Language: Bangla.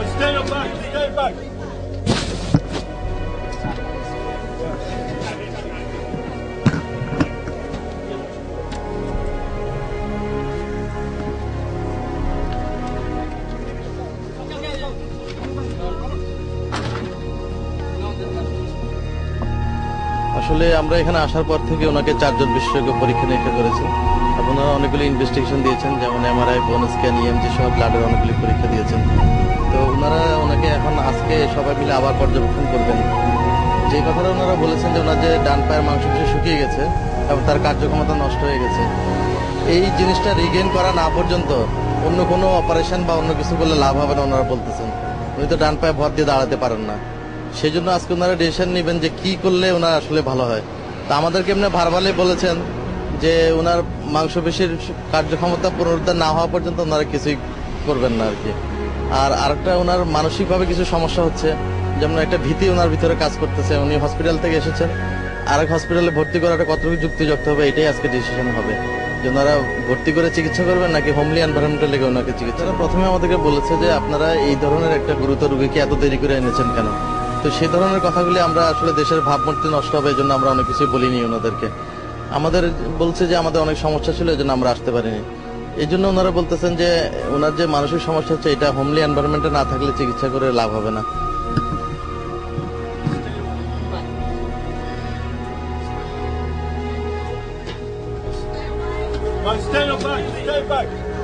Stay back, stay back. আসলে আমরা এখানে আসার পর থেকে ওনাকে চারজন বিশেষজ্ঞ পরীক্ষা নিরীক্ষা করেছি আপনারা অনেকগুলি ইনভেস্টিগেশন দিয়েছেন যেমন এমআরআই বোন স্ক্যান ইএমজি সহ ব্লাডের অনেকগুলি পরীক্ষা দিয়েছেন তো ওনারা ওনাকে এখন আজকে সবাই মিলে আবার পর্যবেক্ষণ করবেন। যে কথাটা ওনারা বলেছেন যে ওনার যে ডান পায়ের মাংসপেশি শুকিয়ে গেছে এবং তার কার্যক্ষমতা নষ্ট হয়ে গেছে, এই জিনিসটা রিগেইন করা না পর্যন্ত অন্য কোনো অপারেশন বা অন্য কিছু করলে লাভ হবে না ওনারা বলতেছেন। উনি তো ডান পায়ে ভর দিয়ে দাঁড়াতে পারেন না। সেই জন্য আজকে ওনারা ডিসিশন নেবেন যে কি করলে ওনার আসলে ভালো হয়। তা আমাদেরকে এমনি ভারবালে বলেছেন যে ওনার মাংসপেশির কার্যক্ষমতা পুনরুদ্ধার না হওয়া পর্যন্ত ওনারা কিছুই করবেন না আর কি। আর আরেকটা ওনার মানসিকভাবে কিছু সমস্যা হচ্ছে, যেমন একটা ভীতি ওনার ভিতরে কাজ করতেছে, উনি হসপিটাল থেকে এসেছেন। আরেক হসপিটালে ভর্তি করাটা কতটুকু যুক্তিযুক্ত হবে, এটাই আজকে ডিসিশন হবে। যে ওনারা ভর্তি করে চিকিৎসা করবেন নাকি হোমলি এনভায়রনমেন্টে লেগে ওনাকে চিকিৎসা প্রথমে আমাদেরকে বলেছে যে আপনারা এই ধরনের একটা গুরুতর রোগীকে এত দেরি করে এনেছেন কেন? তো সেই ধরনের কথাগুলি আমরা আসলে দেশের ভাবমূর্তি নষ্ট হবে এই জন্য আমরা অনেক কিছুই বলিনি ওনাদেরকে। আমাদের বলছে যে আমাদের অনেক সমস্যা ছিল এই জন্য আমরা আসতে পারিনি। এই জন্য ওনারা বলতেছেন যে ওনার যে মানসিক সমস্যা হচ্ছে এটা হোমলি এনভায়রনমেন্টে না থাকলে চিকিৎসা করে লাভ হবে না Stay back, stay back.